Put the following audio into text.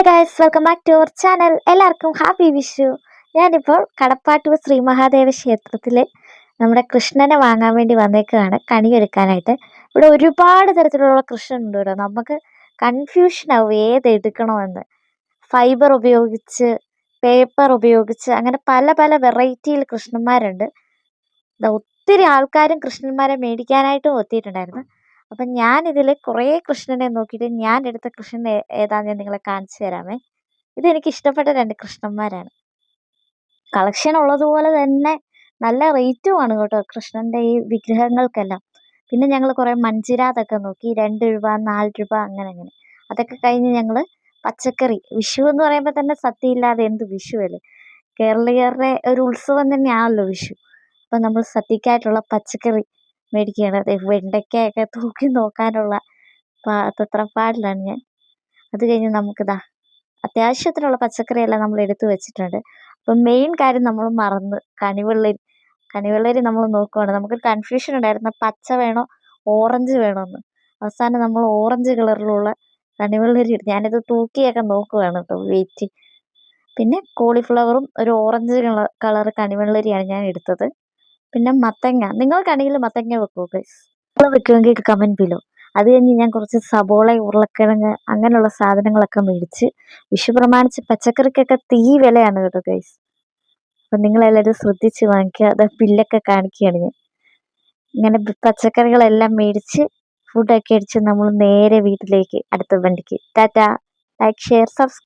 Hey guys welcome back to our channel എല്ലാവർക്കും happy Vishu. ഞാനിപ്പോൾ കടപ്പാട്ടൂർ ശ്രീ മഹാദേവ ക്ഷേത്രത്തിൽ നമ്മുടെ കൃഷ്ണനെ വാങ്ങാൻ വേണ്ടി വന്നേക്കുകയാണ് കണിയൊരുക്കാനായിട്ട്. ഇവിടെ ഒരുപാട് തരത്തിലുള്ള കൃഷ്ണൻ ഉണ്ട് കേട്ടോ. നമുക്ക് കൺഫ്യൂഷൻ ആവും ഏത് എടുക്കണമെന്ന്. ഫൈബർ ഉപയോഗിച്ച് പേപ്പർ ഉപയോഗിച്ച് അങ്ങനെ പല പല വെറൈറ്റിയിൽ കൃഷ്ണന്മാരുണ്ട്. ഒത്തിരി ആൾക്കാരും കൃഷ്ണന്മാരെ മേടിക്കാനായിട്ടും എത്തിയിട്ടുണ്ടായിരുന്നു അപ്പം ഞാനിതിൽ കുറേ കൃഷ്ണനെ നോക്കിയിട്ട് ഞാൻ എടുത്ത കൃഷ്ണൻ ഏതാന്ന് ഞാൻ നിങ്ങളെ കാണിച്ചു തരാമേ. ഇതെനിക്ക് ഇഷ്ടപ്പെട്ട രണ്ട് കൃഷ്ണന്മാരാണ്. കളക്ഷൻ ഉള്ളതുപോലെ തന്നെ നല്ല റേറ്റും ആണ് കേട്ടോ കൃഷ്ണന്റെ ഈ വിഗ്രഹങ്ങൾക്കെല്ലാം. പിന്നെ ഞങ്ങൾ കുറേ മഞ്ചിരാതൊക്കെ നോക്കി രണ്ട് രൂപ നാല് രൂപ അങ്ങനെ അങ്ങനെ. അതൊക്കെ കഴിഞ്ഞ് ഞങ്ങൾ പച്ചക്കറി വിഷു എന്ന് പറയുമ്പോൾ തന്നെ സദ്യയില്ലാതെ എന്ത് വിഷു അല്ലേ? കേരളീയരുടെ ഒരു ഉത്സവം തന്നെയാണല്ലോ വിഷു. അപ്പം നമ്മൾ സദ്യക്കായിട്ടുള്ള പച്ചക്കറി മേടിക്കുകയാണ് വെണ്ടയ്ക്കയൊക്കെ തൂക്കി നോക്കാനുള്ള പാ പാടിലാണ് ഞാൻ. അത് കഴിഞ്ഞ് നമുക്കിതാ അത്യാവശ്യത്തിനുള്ള പച്ചക്കറിയെല്ലാം നമ്മൾ എടുത്തു വെച്ചിട്ടുണ്ട്. അപ്പം മെയിൻ കാര്യം നമ്മൾ മറന്ന് കണിവെള്ളരി കണിവെള്ളരി നമ്മൾ നോക്കുവാണ്. നമുക്കൊരു കൺഫ്യൂഷൻ ഉണ്ടായിരുന്നു. പച്ച വേണോ ഓറഞ്ച് വേണോ എന്ന് അവസാനം നമ്മൾ ഓറഞ്ച് കളറിലുള്ള കണിവെള്ളരി ഞാനിത് തൂക്കിയൊക്കെ നോക്കുവാണ് കേട്ടോ വെയിറ്റ് പിന്നെ കോളിഫ്ലവറും ഒരു ഓറഞ്ച് കളർ കണിവെള്ളരിയാണ് ഞാൻ എടുത്തത്. പിന്നെ മത്തങ്ങ. നിങ്ങൾക്കാണെങ്കിൽ മത്തങ്ങ വെക്കുമോ നിങ്ങൾ വെക്കുമെങ്കിൽ കമന്റ് ബിലോ അത് കഴിഞ്ഞ് ഞാൻ കുറച്ച് സബോള ഉരുളക്കിഴങ്ങ് അങ്ങനെയുള്ള സാധനങ്ങളൊക്കെ മേടിച്ച് വിഷു പ്രമാണിച്ച് പച്ചക്കറിക്കൊക്കെ തീ വിലയാണ് കേട്ടോ ഗൈസ് അപ്പം നിങ്ങളെല്ലാവരും ശ്രദ്ധിച്ച് വാങ്ങിക്കുക. അത് ബില്ലൊക്കെ കാണിക്കുകയാണ് ഞാൻ. ഇങ്ങനെ പച്ചക്കറികളെല്ലാം മേടിച്ച് ഫുഡൊക്കെ അടിച്ച് നമ്മൾ നേരെ വീട്ടിലേക്ക് അടുത്ത വണ്ടിക്ക്. ടാറ്റ. Like share subscribe